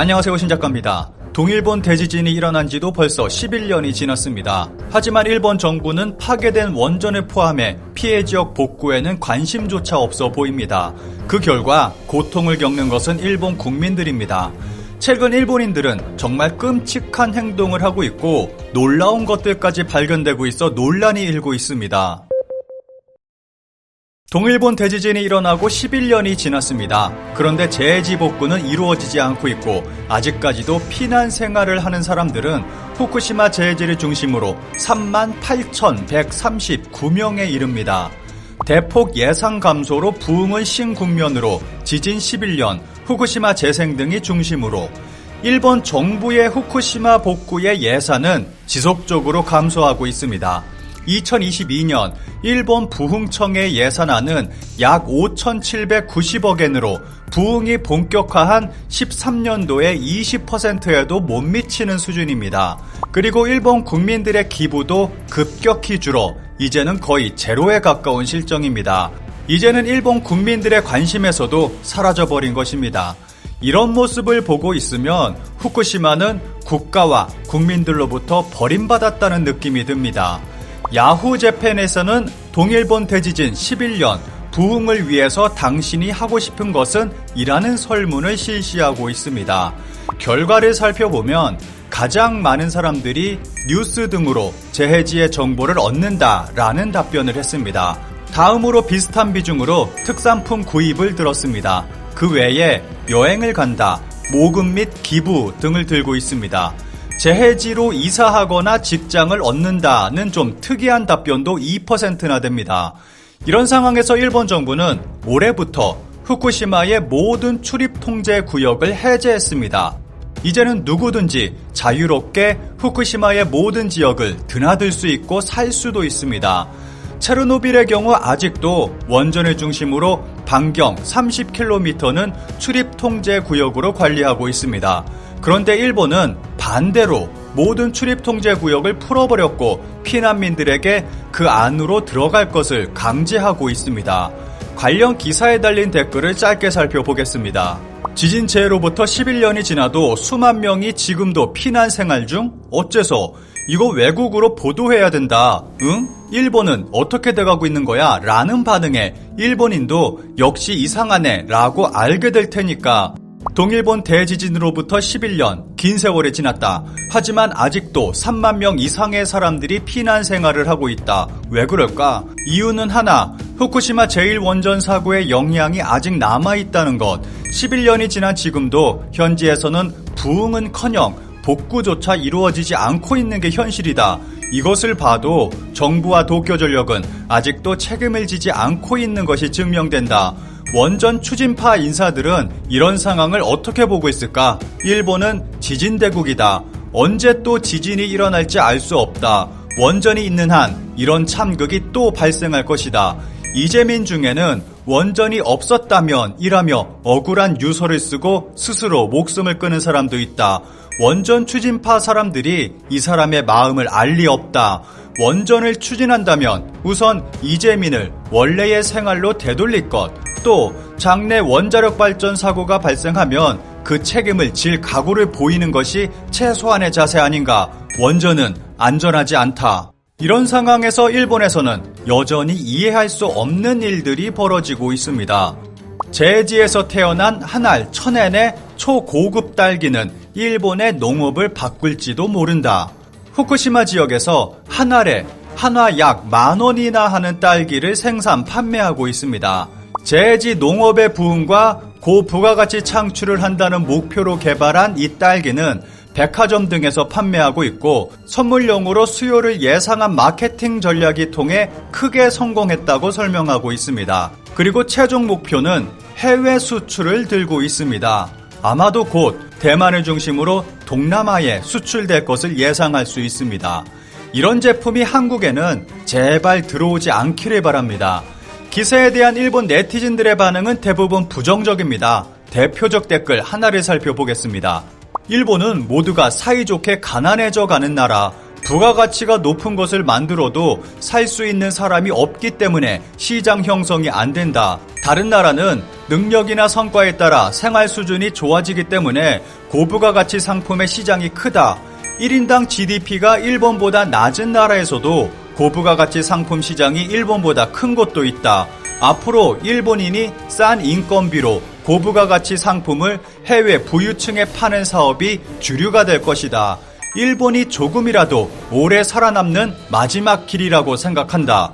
안녕하세요 신작가입니다. 동일본 대지진이 일어난 지도 벌써 11년이 지났습니다. 하지만 일본 정부는 파괴된 원전을 포함해 피해 지역 복구에는 관심조차 없어 보입니다. 그 결과 고통을 겪는 것은 일본 국민들입니다. 최근 일본인들은 정말 끔찍한 행동을 하고 있고 놀라운 것들까지 발견되고 있어 논란이 일고 있습니다. 동일본 대지진이 일어나고 11년이 지났습니다. 그런데 재해지 복구는 이루어지지 않고 있고 아직까지도 피난 생활을 하는 사람들은 후쿠시마 재해지를 중심으로 38,139명에 이릅니다. 대폭 예상 감소로 부흥은 신국면으로 지진 11년, 후쿠시마 재생 등이 중심으로 일본 정부의 후쿠시마 복구의 예산은 지속적으로 감소하고 있습니다. 2022년 일본 부흥청의 예산안은 약 5,790억 엔으로 부흥이 본격화한 13년도의 20%에도 못 미치는 수준입니다. 그리고 일본 국민들의 기부도 급격히 줄어 이제는 거의 제로에 가까운 실정입니다. 이제는 일본 국민들의 관심에서도 사라져버린 것입니다. 이런 모습을 보고 있으면 후쿠시마는 국가와 국민들로부터 버림받았다는 느낌이 듭니다. 야후 재팬에서는 동일본 대지진 11년 부흥을 위해서 당신이 하고 싶은 것은 이라는 설문을 실시하고 있습니다. 결과를 살펴보면 가장 많은 사람들이 뉴스 등으로 재해지의 정보를 얻는다라는 답변을 했습니다. 다음으로 비슷한 비중으로 특산품 구입을 들었습니다. 그 외에 여행을 간다, 모금 및 기부 등을 들고 있습니다. 재해지로 이사하거나 직장을 얻는다는 좀 특이한 답변도 2%나 됩니다. 이런 상황에서 일본 정부는 올해부터 후쿠시마의 모든 출입 통제 구역을 해제했습니다. 이제는 누구든지 자유롭게 후쿠시마의 모든 지역을 드나들 수 있고 살 수도 있습니다. 체르노빌의 경우 아직도 원전을 중심으로 반경 30km는 출입 통제 구역으로 관리하고 있습니다. 그런데 일본은 반대로 모든 출입 통제 구역을 풀어버렸고 피난민들에게 그 안으로 들어갈 것을 강제하고 있습니다. 관련 기사에 달린 댓글을 짧게 살펴보겠습니다. 지진 재해로부터 11년이 지나도 수만 명이 지금도 피난 생활 중? 어째서? 이거 외국으로 보도해야 된다. 응? 일본은 어떻게 돼가고 있는 거야? 라는 반응에 일본인도 역시 이상하네 라고 알게 될 테니까 동일본 대지진으로부터 11년, 긴 세월이 지났다. 하지만 아직도 3만 명 이상의 사람들이 피난 생활을 하고 있다. 왜 그럴까? 이유는 하나, 후쿠시마 제1원전 사고의 영향이 아직 남아 있다는 것. 11년이 지난 지금도 현지에서는 부흥은 커녕 복구조차 이루어지지 않고 있는 게 현실이다. 이것을 봐도 정부와 도쿄전력은 아직도 책임을 지지 않고 있는 것이 증명된다. 원전 추진파 인사들은 이런 상황을 어떻게 보고 있을까? 일본은 지진대국이다. 언제 또 지진이 일어날지 알 수 없다. 원전이 있는 한 이런 참극이 또 발생할 것이다. 이재민 중에는 원전이 없었다면 이라며 억울한 유서를 쓰고 스스로 목숨을 끊은 사람도 있다. 원전 추진파 사람들이 이 사람의 마음을 알 리 없다. 원전을 추진한다면 우선 이재민을 원래의 생활로 되돌릴 것, 또 장내 원자력 발전 사고가 발생하면 그 책임을 질 각오를 보이는 것이 최소한의 자세 아닌가. 원전은 안전하지 않다. 이런 상황에서 일본에서는 여전히 이해할 수 없는 일들이 벌어지고 있습니다. 제지에서 태어난 한 알 천엔의 초고급 딸기는 일본의 농업을 바꿀지도 모른다. 후쿠시마 지역에서 한 알에 한화 약 만 원이나 하는 딸기를 생산 판매하고 있습니다. 제지 농업의 부흥과 고부가가치 창출을 한다는 목표로 개발한 이 딸기는 백화점 등에서 판매하고 있고 선물용으로 수요를 예상한 마케팅 전략이 통해 크게 성공했다고 설명하고 있습니다. 그리고 최종 목표는 해외 수출을 들고 있습니다. 아마도 곧 대만을 중심으로 동남아에 수출될 것을 예상할 수 있습니다. 이런 제품이 한국에는 제발 들어오지 않기를 바랍니다. 기사에 대한 일본 네티즌들의 반응은 대부분 부정적입니다. 대표적 댓글 하나를 살펴보겠습니다. 일본은 모두가 사이좋게 가난해져 가는 나라, 부가가치가 높은 것을 만들어도 살 수 있는 사람이 없기 때문에 시장 형성이 안 된다. 다른 나라는 능력이나 성과에 따라 생활 수준이 좋아지기 때문에 고부가가치 상품의 시장이 크다. 1인당 GDP가 일본보다 낮은 나라에서도 고부가가치 상품 시장이 일본보다 큰 곳도 있다. 앞으로 일본인이 싼 인건비로 고부가 가치 상품을 해외 부유층에 파는 사업이 주류가 될 것이다. 일본이 조금이라도 오래 살아남는 마지막 길이라고 생각한다.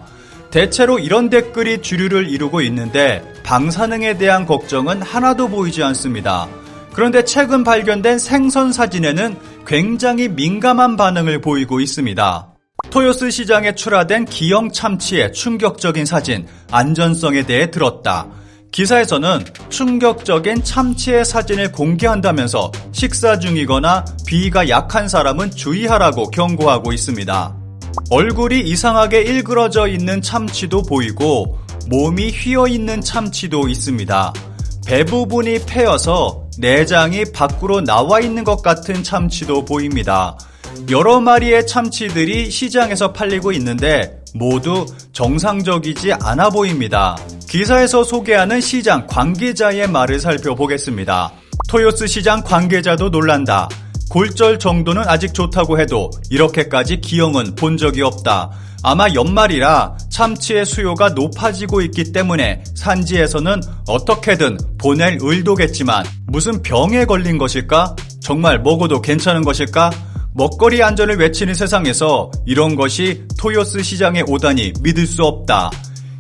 대체로 이런 댓글이 주류를 이루고 있는데 방사능에 대한 걱정은 하나도 보이지 않습니다. 그런데 최근 발견된 생선 사진에는 굉장히 민감한 반응을 보이고 있습니다. 토요스 시장에 출하된 기형 참치의 충격적인 사진, 안전성에 대해 들었다. 기사에서는 충격적인 참치의 사진을 공개한다면서 식사 중이거나 비위가 약한 사람은 주의하라고 경고하고 있습니다. 얼굴이 이상하게 일그러져 있는 참치도 보이고 몸이 휘어 있는 참치도 있습니다. 배 부분이 패여서 내장이 밖으로 나와 있는 것 같은 참치도 보입니다. 여러 마리의 참치들이 시장에서 팔리고 있는데 모두 정상적이지 않아 보입니다. 기사에서 소개하는 시장 관계자의 말을 살펴보겠습니다. 토요스 시장 관계자도 놀란다. 골절 정도는 아직 좋다고 해도 이렇게까지 기형은 본 적이 없다. 아마 연말이라 참치의 수요가 높아지고 있기 때문에 산지에서는 어떻게든 보낼 의도겠지만 무슨 병에 걸린 것일까? 정말 먹어도 괜찮은 것일까? 먹거리 안전을 외치는 세상에서 이런 것이 토요스 시장에 오다니 믿을 수 없다.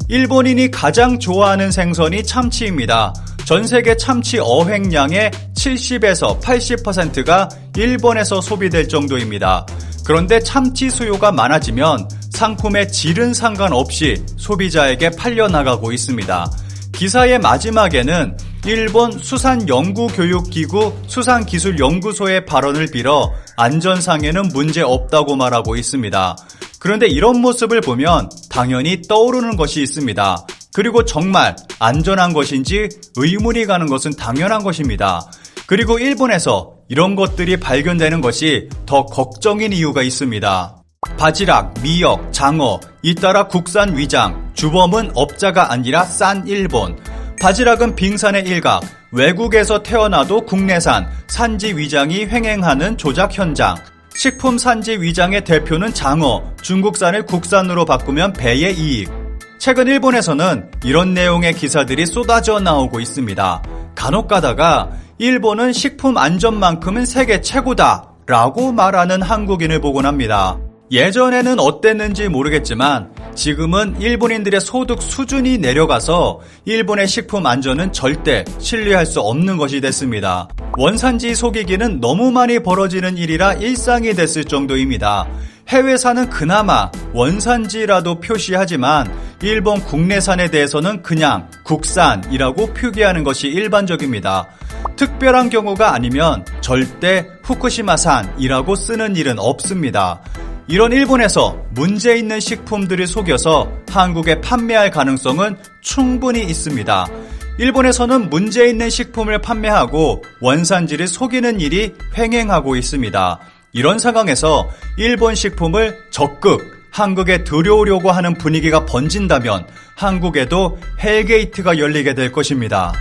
일본인이 가장 좋아하는 생선이 참치입니다. 전 세계 참치 어획량의 70에서 80%가 일본에서 소비될 정도입니다. 그런데 참치 수요가 많아지면 상품의 질은 상관없이 소비자에게 팔려나가고 있습니다. 기사의 마지막에는 일본 수산연구교육기구 수산기술연구소의 발언을 빌어 안전상에는 문제 없다고 말하고 있습니다. 그런데 이런 모습을 보면 당연히 떠오르는 것이 있습니다. 그리고 정말 안전한 것인지 의문이 가는 것은 당연한 것입니다. 그리고 일본에서 이런 것들이 발견되는 것이 더 걱정인 이유가 있습니다. 바지락, 미역, 장어, 잇따라 국산 위장, 주범은 업자가 아니라 싼 일본. 바지락은 빙산의 일각, 외국에서 태어나도 국내산 산지 위장이 횡행하는 조작 현장. 식품 산지 위장의 대표는 장어, 중국산을 국산으로 바꾸면 배의 이익. 최근 일본에서는 이런 내용의 기사들이 쏟아져 나오고 있습니다. 간혹 가다가 일본은 식품 안전만큼은 세계 최고다 라고 말하는 한국인을 보곤 합니다. 예전에는 어땠는지 모르겠지만 지금은 일본인들의 소득 수준이 내려가서 일본의 식품 안전은 절대 신뢰할 수 없는 것이 됐습니다. 원산지 속이기는 너무 많이 벌어지는 일이라 일상이 됐을 정도입니다. 해외산은 그나마 원산지라도 표시하지만 일본 국내산에 대해서는 그냥 국산이라고 표기하는 것이 일반적입니다. 특별한 경우가 아니면 절대 후쿠시마산이라고 쓰는 일은 없습니다. 이런 일본에서 문제 있는 식품들을 속여서 한국에 판매할 가능성은 충분히 있습니다. 일본에서는 문제 있는 식품을 판매하고 원산지를 속이는 일이 횡행하고 있습니다. 이런 상황에서 일본 식품을 적극 한국에 들여오려고 하는 분위기가 번진다면 한국에도 헬게이트가 열리게 될 것입니다.